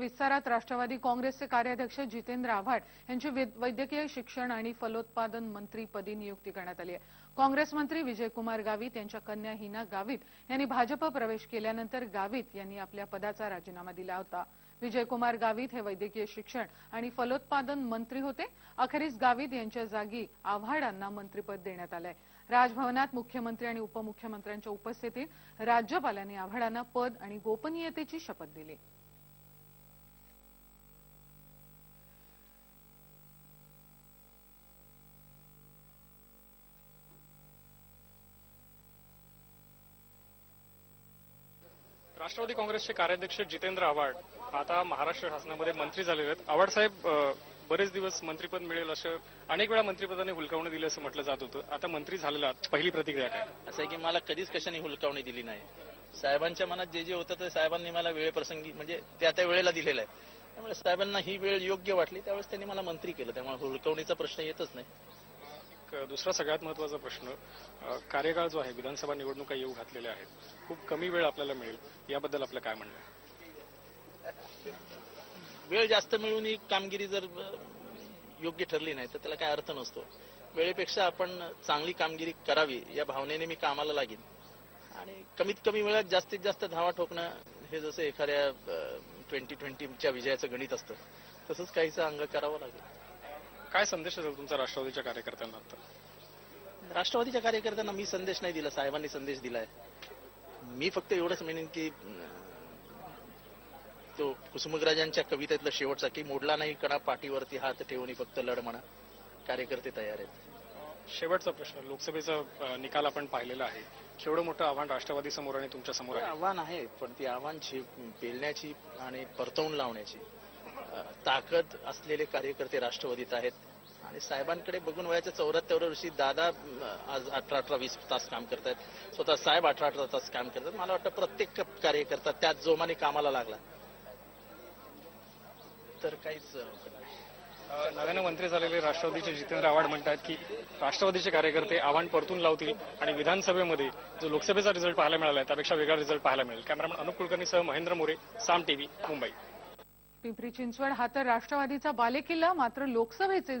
विस्तारात राष्ट्रवादी काँग्रेसचे कार्याध्यक्ष जितेंद्र आव्हाड यांची वैद्यकीय शिक्षण आणि फलोत्पादन मंत्रीपदी नियुक्ती करण्यात आली आहे. काँग्रेस मंत्री विजयकुमार गावित यांच्या कन्या हिना गावित यांनी भाजप प्रवेश केल्यानंतर गावित यांनी आपल्या पदाचा राजीनामा दिला होता. विजयकुमार गावित हे वैद्यकीय शिक्षण आणि फलोत्पादन मंत्री होते. अखेरीस गावित यांच्या जागी आव्हाडांना मंत्रीपद देण्यात आलंय. राजभवनात मुख्यमंत्री आणि उपमुख्यमंत्र्यांच्या उपस्थितीत राज्यपालांनी आव्हाडांना पद आणि गोपनीयतेची शपथ दिली. राष्ट्रवादी काँग्रेसचे कार्याध्यक्ष जितेंद्र आव्हाड आता महाराष्ट्र शासनामध्ये मंत्री झालेले आहेत. आव्हाड साहेब बरेच दिवस मंत्रीपद मिळेल असं अनेक वेळा मंत्रीपदाने हुलकावणी दिली असं म्हटलं जात होतं. आता मंत्री झालेला पहिली प्रतिक्रिया काय? असं आहे की मला कधीच कशाने हुलकावणी दिली नाही. साहेबांच्या मनात जे जे होतं ते साहेबांनी मला वेळेप्रसंगी म्हणजे त्या त्या वेळेला दिलेलं आहे. त्यामुळे साहेबांना ही वेळ योग्य वाटली त्यावेळेस त्यांनी मला मंत्री केलं. त्यामुळे हुलकावणीचा प्रश्न येतच नाही. एक दुसरा सगळ्यात महत्त्वाचा प्रश्न कार्यकाळ जो आहे विधानसभा निवडणुका येऊ घातलेल्या आहेत. खूप कमी वेळ आपल्याला मिळेल. याबद्दल आपलं काय म्हणणं आहे? वेळ जास्त मिळून ही कामगिरी जर योग्य ठरली नाही तर त्याला काय अर्थ नसतो. वेळेपेक्षा आपण चांगली कामगिरी करावी या भावनेने मी कामाला लागेन. आणि कमीत कमी वेळात जास्तीत जास्त धावा ठोकणं हे जसं एखाद्या ट्वेंटी ट्वेंटीच्या विजयाचं गणित असतं तसंच काहीचं अंग करावं लागेल. काय संदेश असेल तुमचा राष्ट्रवादीच्या कार्यकर्त्यांना आता? राष्ट्रवादीच्या कार्यकर्त्यांना मी संदेश नाही दिला साहेबांनी संदेश दिलाय. मी फक्त एवढंच म्हणेन की तो कुसुमग्राजांच्या कवितेतला शेवटचा की मोडला नाही कणा पाठीवरती हात ठेवून फक्त लढ म्हणा. कार्यकर्ते तयार आहेत. शेवटचा प्रश्न लोकसभेचा निकाल आपण पाहिलेला आहे. केवढं मोठं आव्हान राष्ट्रवादी समोर आणि तुमच्यासमोर आव्हान आहे पण ती आव्हान पेलण्याची आणि परतवून लावण्याची. ताकद असलेले कार्यकर्ते राष्ट्रवादीत आहेत. आणि साहेबांकडे बघून वयाच्या चौऱ्याहत्तर वर्षी दादा आज अठरा अठरा वीस तास काम करतायत. स्वतः साहेब अठरा अठरा तास काम करतात. मला वाटतं प्रत्येक कार्यकर्ता त्याच जोमाने कामाला लागला. तर काहीच नव्याने मंत्री झालेले राष्ट्रवादीचे जितेंद्र आव्हाड म्हणतात की राष्ट्रवादीचे कार्यकर्ते आव्हान परतून लावतील आणि विधानसभेमध्ये जो लोकसभेचा रिझल्ट पाहायला मिळाला आहे त्यापेक्षा वेगळा रिझल्ट पाहायला मिळेल. कॅमेरामन अनुप कुलकर्णीसह महेंद्र मोरे साम टीव्ही मुंबई. पिंपरी चिंचवड हा तर राष्ट्रवादीचा बालेकिल्ला मात्र लोकसभेचे